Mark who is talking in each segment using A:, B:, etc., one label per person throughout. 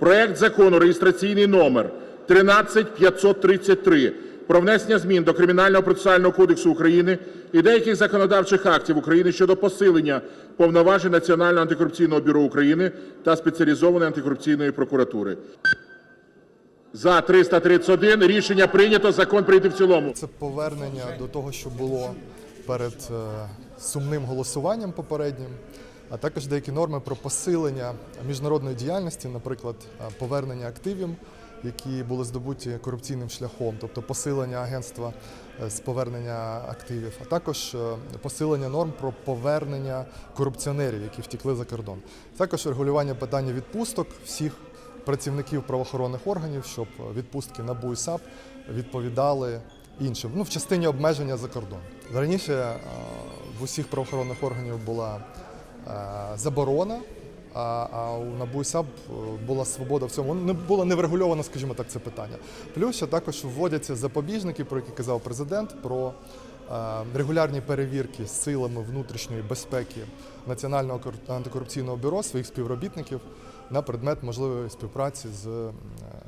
A: проект Закону реєстраційний номер 13533 про внесення змін до Кримінального процесуального кодексу України і деяких законодавчих актів України щодо посилення повноважень Національного антикорупційного бюро України та Спеціалізованої антикорупційної прокуратури. За 331 рішення прийнято. Закон прийняти в цілому.
B: Це повернення до того, що було перед е, сумним голосуванням попереднім, а також деякі норми про посилення міжнародної діяльності, наприклад, повернення активів, які були здобуті корупційним шляхом, тобто посилення агентства е, з повернення активів, а також е, посилення норм про повернення корупціонерів, які втекли за кордон. Також регулювання питання відпусток всіх працівників правоохоронних органів, щоб відпустки НАБУ і САП відповідали іншим. Ну, в частині обмеження за кордон. Раніше е, в усіх правоохоронних органів була заборона, а, а у НАБУ і САП е, була свобода в цьому. Не було не врегульовано, скажімо так, це питання. Плюс ще також вводяться запобіжники, про які казав президент, про е, регулярні перевірки з силами внутрішньої безпеки Національного кор- антикорупційного бюро своїх співробітників на предмет можливої співпраці з е,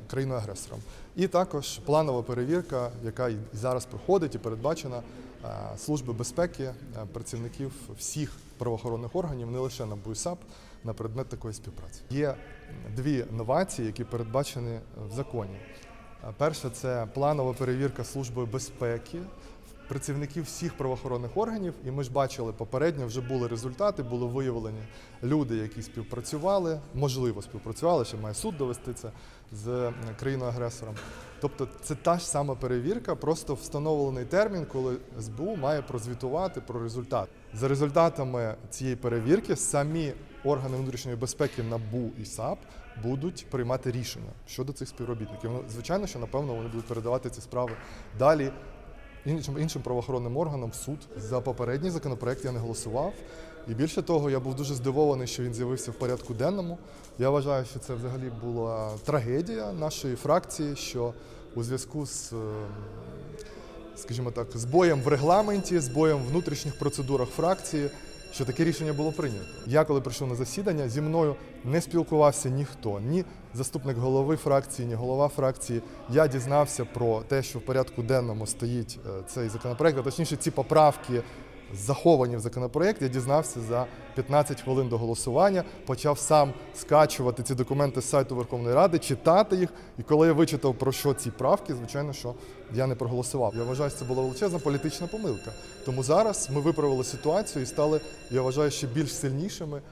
B: країною-агресором. І також планова перевірка, яка і зараз проходить і передбачена е, Служби безпеки е, працівників всіх правоохоронних органів, не лише на БУСАП, на предмет такої співпраці. Є дві новації, які передбачені в законі. Е, Перше це планова перевірка Служби безпеки працівників всіх правоохоронних органів. І ми ж бачили попередньо, вже були результати, були виявлені люди, які співпрацювали, можливо, співпрацювали, ще має суд довести це з країною-агресором. Тобто це та ж сама перевірка, просто встановлений термін, коли СБУ має прозвітувати про результат. За результатами цієї перевірки самі органи внутрішньої безпеки НАБУ і САП будуть приймати рішення щодо цих співробітників. Ну, звичайно, що напевно вони будуть передавати ці справи далі іншим, іншим правоохоронним органам в суд. За попередній законопроект я не голосував. І більше того, я був дуже здивований, що він з'явився в порядку денному. Я вважаю, що це взагалі була трагедія нашої фракції, що у зв'язку з, е, скажімо так, збоєм в регламенті, збоєм в внутрішніх процедурах фракції, що таке рішення було прийнято. Я, коли прийшов на засідання, зі мною не спілкувався ніхто, ні заступник голови фракції, ні голова фракції. Я дізнався про те, що в порядку денному стоїть е, цей законопроект, а точніше, ці поправки заховані в законопроект. Я дізнався за 15 хвилин до голосування, почав сам скачувати ці документи з сайту Верховної Ради, читати їх. І коли я вичитав про що ці правки, звичайно, що я не проголосував. Я вважаю, що це була величезна політична помилка. Тому зараз ми виправили ситуацію і стали, я вважаю, ще більш сильнішими.